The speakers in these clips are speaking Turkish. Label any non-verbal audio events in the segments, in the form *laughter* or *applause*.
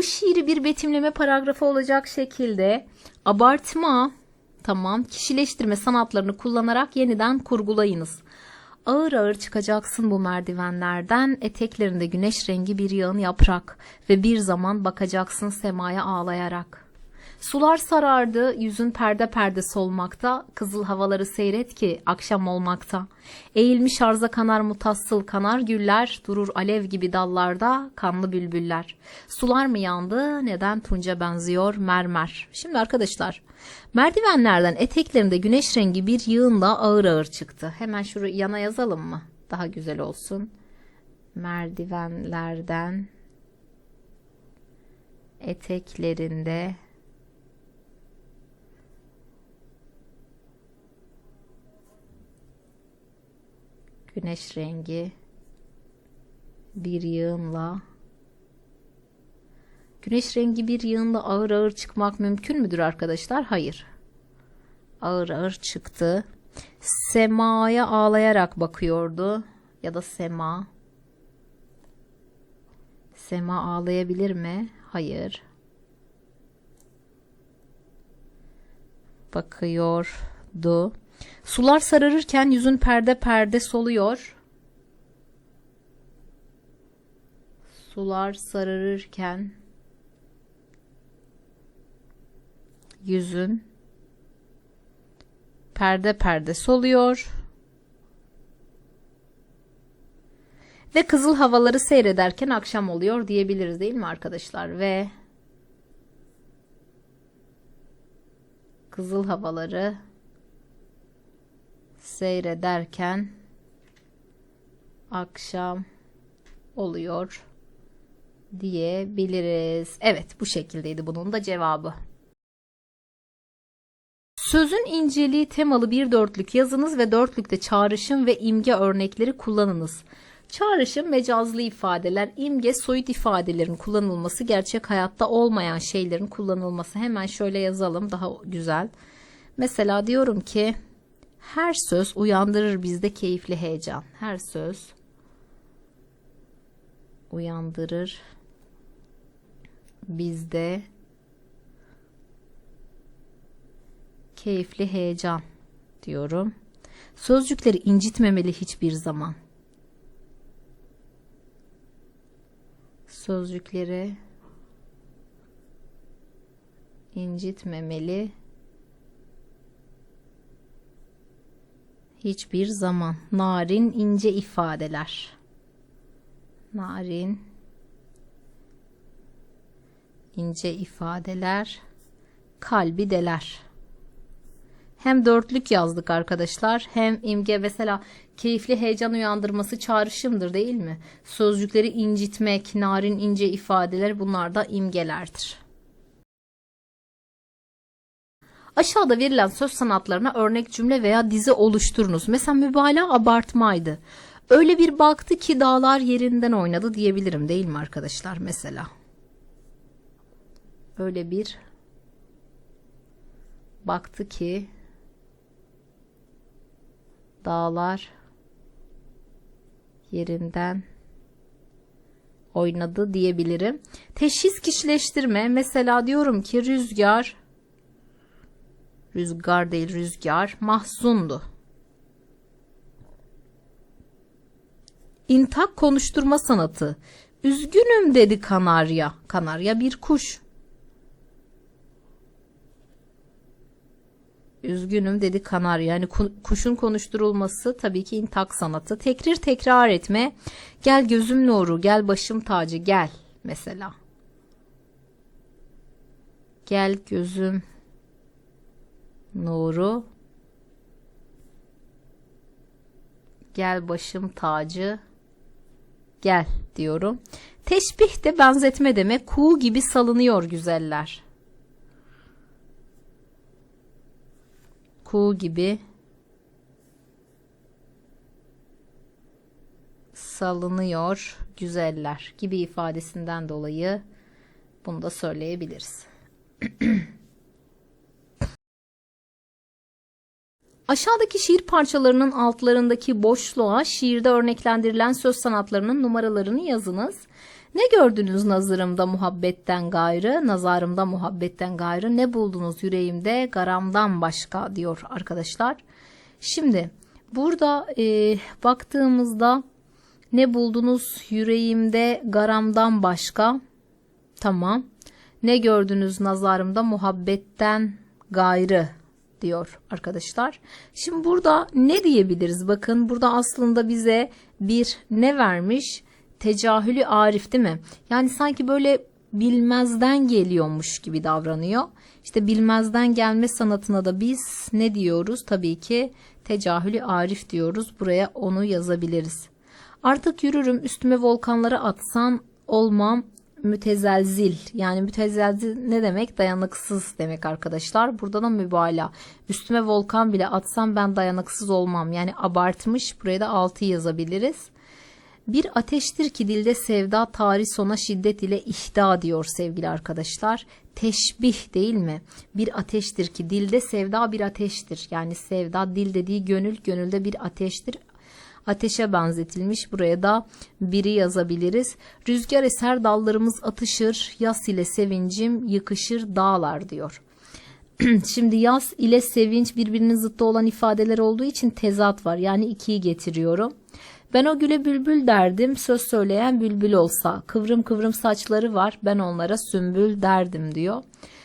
Bu şiiri bir betimleme paragrafı olacak şekilde abartma, tamam, kişileştirme sanatlarını kullanarak yeniden kurgulayınız. Ağır ağır çıkacaksın bu merdivenlerden, eteklerinde güneş rengi bir yağın yaprak ve bir zaman bakacaksın semaya ağlayarak. Sular sarardı, yüzün perde perde solmakta, kızıl havaları seyret ki akşam olmakta. Eğilmiş arza kanar mutassıl kanar güller, durur alev gibi dallarda kanlı bülbüller. Sular mı yandı, neden tunca benziyor mermer. Şimdi arkadaşlar, merdivenlerden eteklerinde güneş rengi bir yığınla ağır ağır çıktı. Hemen şurayı yana yazalım mı? Daha güzel olsun. Merdivenlerden eteklerinde güneş rengi bir yığınla güneş rengi bir yığınla ağır ağır çıkmak mümkün müdür arkadaşlar? Hayır. Ağır ağır çıktı. Semaya ağlayarak bakıyordu ya da sema. Sema ağlayabilir mi? Hayır. Bakıyordu. Sular sararırken yüzün perde perde soluyor. Sular sararırken yüzün perde perde soluyor. Ve kızıl havaları seyrederken akşam oluyor diyebiliriz değil mi arkadaşlar? Ve kızıl havaları seyrederken akşam oluyor diyebiliriz. Evet bu şekildeydi bunun da cevabı. Sözün inceliği temalı bir dörtlük yazınız ve dörtlükte çağrışım ve imge örnekleri kullanınız. Çağrışım mecazlı ifadeler, imge soyut ifadelerin kullanılması, gerçek hayatta olmayan şeylerin kullanılması. Hemen şöyle yazalım daha güzel. Mesela diyorum ki her söz uyandırır bizde keyifli heyecan. Her söz uyandırır bizde keyifli heyecan diyorum. Sözcükleri incitmemeli hiçbir zaman. Sözcükleri incitmemeli hiçbir zaman. Narin ince ifadeler. Narin ince ifadeler kalbi deler. Hem dörtlük yazdık arkadaşlar hem imge mesela keyifli heyecan uyandırması çağrışımdır değil mi? Sözcükleri incitmek, narin ince ifadeler bunlar da imgelerdir. Aşağıda verilen söz sanatlarına örnek cümle veya dizi oluşturunuz. Mesela mübalağa abartmaydı. Öyle bir baktı ki dağlar yerinden oynadı diyebilirim değil mi arkadaşlar mesela? Öyle bir baktı ki dağlar yerinden oynadı diyebilirim. Teşhis kişileştirme mesela diyorum ki rüzgar rüzgar değil rüzgar mahzundu. İntak konuşturma sanatı. Üzgünüm dedi kanarya. Kanarya bir kuş. Üzgünüm dedi kanarya. Yani kuşun konuşturulması tabii ki intak sanatı. Tekrir tekrar etme. Gel gözüm nuru, gel başım tacı, gel mesela. Gel gözüm nuru. Gel başım tacı. Gel diyorum. Teşbih de benzetme demek. Kuğu gibi salınıyor güzeller. Kuğu gibi salınıyor güzeller gibi ifadesinden dolayı bunu da söyleyebiliriz. *clears throat* Aşağıdaki şiir parçalarının altlarındaki boşluğa şiirde örneklendirilen söz sanatlarının numaralarını yazınız. Ne gördünüz nazarımda muhabbetten gayrı, nazarımda muhabbetten gayrı, ne buldunuz yüreğimde garamdan başka diyor arkadaşlar. Şimdi burada e, baktığımızda ne buldunuz yüreğimde garamdan başka? Tamam. Ne gördünüz nazarımda muhabbetten gayrı diyor arkadaşlar. Şimdi burada ne diyebiliriz? Bakın burada aslında bize bir ne vermiş? Tecahülü arif değil mi? Yani sanki böyle bilmezden geliyormuş gibi davranıyor. İşte bilmezden gelme sanatına da biz ne diyoruz? Tabii ki tecahülü arif diyoruz. Buraya onu yazabiliriz. Artık yürürüm üstüme volkanları atsan olmam mütezelzil. Yani mütezelzil ne demek? Dayanıksız demek arkadaşlar. Burada da mübalağa. Üstüme volkan bile atsam ben dayanıksız olmam. Yani abartmış. Buraya da 6 yazabiliriz. Bir ateştir ki dilde sevda tarih sona şiddet ile ihda diyor sevgili arkadaşlar. Teşbih değil mi? Bir ateştir ki dilde sevda bir ateştir. Yani sevda dil dediği gönül, gönülde bir ateştir ateşe benzetilmiş. Buraya da biri yazabiliriz. Rüzgar eser dallarımız atışır, yas ile sevincim yıkışır dağlar diyor. *clears throat* Şimdi yas ile sevinç birbirinin zıttı olan ifadeler olduğu için tezat var. Yani ikiyi getiriyorum. Ben o güle bülbül derdim, söz söyleyen bülbül olsa. Kıvrım kıvrım saçları var, ben onlara sümbül derdim diyor.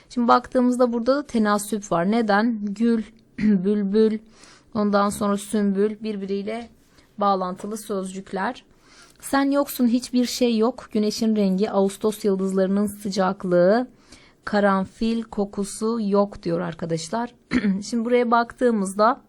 Şimdi baktığımızda burada da tenasüp var. Neden? Gül, *clears throat* bülbül, ondan sonra sümbül birbiriyle bağlantılı sözcükler. Sen yoksun hiçbir şey yok. Güneşin rengi, Ağustos yıldızlarının sıcaklığı, karanfil kokusu yok diyor arkadaşlar. *clears throat* Şimdi buraya baktığımızda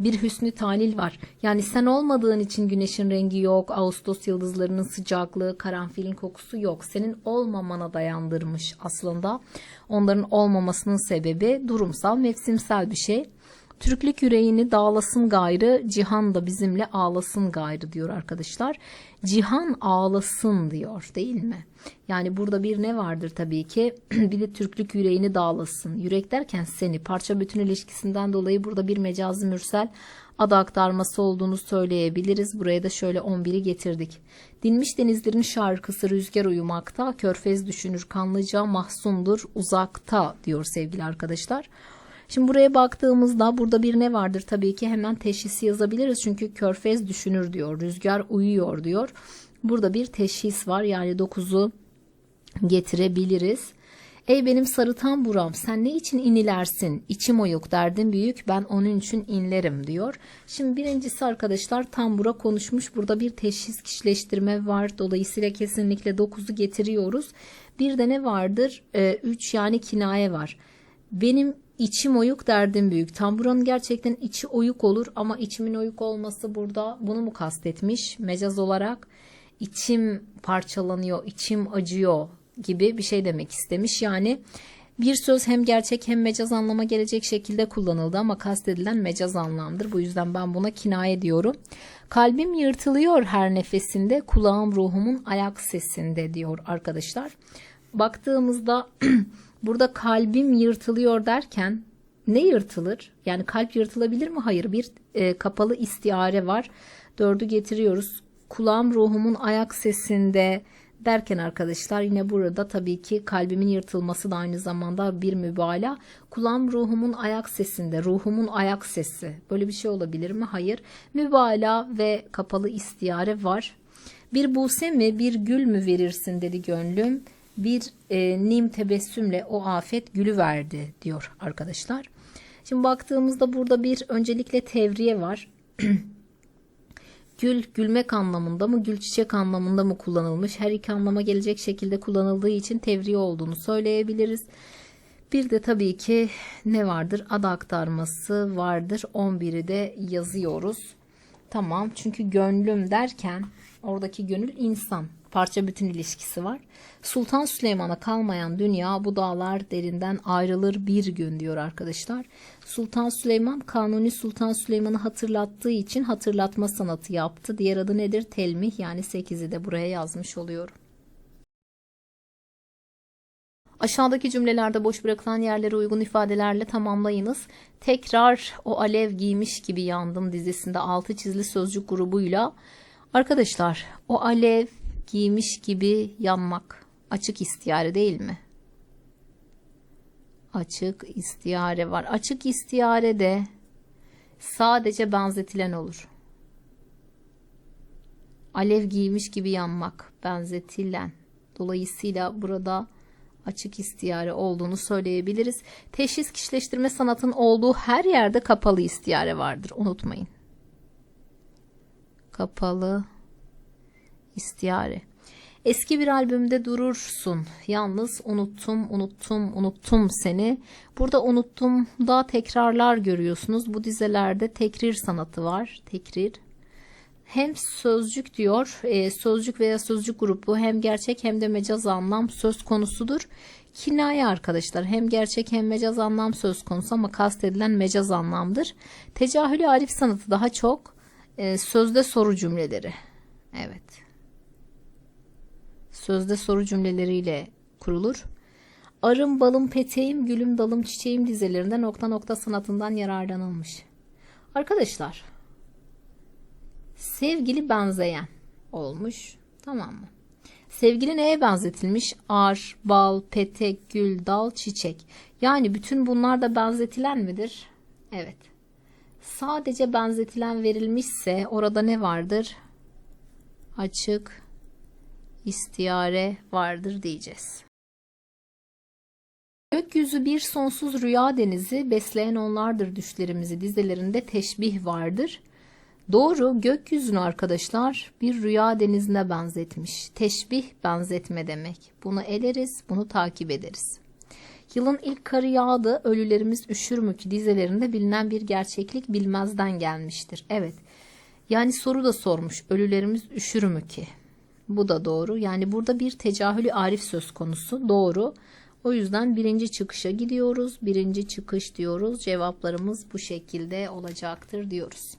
bir hüsnü talil var. Yani sen olmadığın için güneşin rengi yok, Ağustos yıldızlarının sıcaklığı, karanfilin kokusu yok. Senin olmamana dayandırmış aslında. Onların olmamasının sebebi durumsal, mevsimsel bir şey. Türklük yüreğini dağlasın gayrı, cihan da bizimle ağlasın gayrı diyor arkadaşlar. Cihan ağlasın diyor değil mi? Yani burada bir ne vardır tabii ki? *clears throat* bir de Türklük yüreğini dağlasın. Yürek derken seni parça bütün ilişkisinden dolayı burada bir mecazi mürsel adı aktarması olduğunu söyleyebiliriz. Buraya da şöyle 11'i getirdik. Dinmiş denizlerin şarkısı rüzgar uyumakta, körfez düşünür kanlıca mahsundur uzakta diyor sevgili arkadaşlar. Şimdi buraya baktığımızda burada bir ne vardır? Tabii ki hemen teşhisi yazabiliriz. Çünkü körfez düşünür diyor. Rüzgar uyuyor diyor. Burada bir teşhis var. Yani 9'u getirebiliriz. Ey benim sarı tamburam sen ne için inilersin? İçim oyuk derdin büyük ben onun için inlerim diyor. Şimdi birincisi arkadaşlar tambura konuşmuş. Burada bir teşhis kişileştirme var. Dolayısıyla kesinlikle 9'u getiriyoruz. Bir de ne vardır? 3 ee, yani kinaye var. Benim içim oyuk derdim büyük. Tamburanın gerçekten içi oyuk olur ama içimin oyuk olması burada bunu mu kastetmiş? Mecaz olarak içim parçalanıyor, içim acıyor gibi bir şey demek istemiş. Yani bir söz hem gerçek hem mecaz anlama gelecek şekilde kullanıldı ama kastedilen mecaz anlamdır. Bu yüzden ben buna kinaye diyorum. Kalbim yırtılıyor her nefesinde, kulağım ruhumun ayak sesinde diyor arkadaşlar. Baktığımızda *clears throat* Burada kalbim yırtılıyor derken ne yırtılır? Yani kalp yırtılabilir mi? Hayır. Bir e, kapalı istiare var. Dördü getiriyoruz. Kulağım ruhumun ayak sesinde derken arkadaşlar yine burada tabii ki kalbimin yırtılması da aynı zamanda bir mübalağa. Kulağım ruhumun ayak sesinde, ruhumun ayak sesi. Böyle bir şey olabilir mi? Hayır. Mübalağa ve kapalı istiare var. Bir buse mi, bir gül mü verirsin dedi gönlüm bir e, nim tebessümle o afet gülü verdi diyor arkadaşlar. Şimdi baktığımızda burada bir öncelikle tevriye var. *clears throat* Gül gülmek anlamında mı gül çiçek anlamında mı kullanılmış? Her iki anlama gelecek şekilde kullanıldığı için tevriye olduğunu söyleyebiliriz. Bir de tabii ki ne vardır? Ad aktarması vardır. 11'i de yazıyoruz. Tamam çünkü gönlüm derken oradaki gönül insan parça bütün ilişkisi var. Sultan Süleyman'a kalmayan dünya bu dağlar derinden ayrılır bir gün diyor arkadaşlar. Sultan Süleyman Kanuni Sultan Süleyman'ı hatırlattığı için hatırlatma sanatı yaptı. Diğer adı nedir? Telmih yani 8'i de buraya yazmış oluyorum. Aşağıdaki cümlelerde boş bırakılan yerlere uygun ifadelerle tamamlayınız. Tekrar o alev giymiş gibi yandım dizisinde altı çizili sözcük grubuyla. Arkadaşlar o alev giymiş gibi yanmak. Açık istiyare değil mi? Açık istiyare var. Açık istiyarede sadece benzetilen olur. Alev giymiş gibi yanmak, benzetilen. Dolayısıyla burada açık istiyare olduğunu söyleyebiliriz. Teşhis kişileştirme sanatın olduğu her yerde kapalı istiyare vardır. Unutmayın. Kapalı istiyare. Eski bir albümde durursun. Yalnız unuttum, unuttum, unuttum seni. Burada unuttum da tekrarlar görüyorsunuz. Bu dizelerde tekrir sanatı var. Tekrir. Hem sözcük diyor, e, sözcük veya sözcük grubu hem gerçek hem de mecaz anlam söz konusudur. Kinaye arkadaşlar hem gerçek hem mecaz anlam söz konusu ama kastedilen mecaz anlamdır. Tecahülü arif sanatı daha çok e, sözde soru cümleleri. Evet. Sözde soru cümleleriyle kurulur. Arım, balım, peteğim, gülüm, dalım, çiçeğim dizelerinde nokta nokta sanatından yararlanılmış. Arkadaşlar, sevgili benzeyen olmuş. Tamam mı? Sevgili neye benzetilmiş? Ar, bal, petek, gül, dal, çiçek. Yani bütün bunlar da benzetilen midir? Evet. Sadece benzetilen verilmişse orada ne vardır? Açık istiyare vardır diyeceğiz. Gökyüzü bir sonsuz rüya denizi, besleyen onlardır düşlerimizi dizelerinde teşbih vardır. Doğru, gökyüzünü arkadaşlar bir rüya denizine benzetmiş. Teşbih benzetme demek. Bunu eleriz, bunu takip ederiz. Yılın ilk karı yağdı, ölülerimiz üşür mü ki dizelerinde bilinen bir gerçeklik bilmezden gelmiştir. Evet, yani soru da sormuş, ölülerimiz üşür mü ki? Bu da doğru. Yani burada bir tecahülü arif söz konusu. Doğru. O yüzden birinci çıkışa gidiyoruz. Birinci çıkış diyoruz. Cevaplarımız bu şekilde olacaktır diyoruz.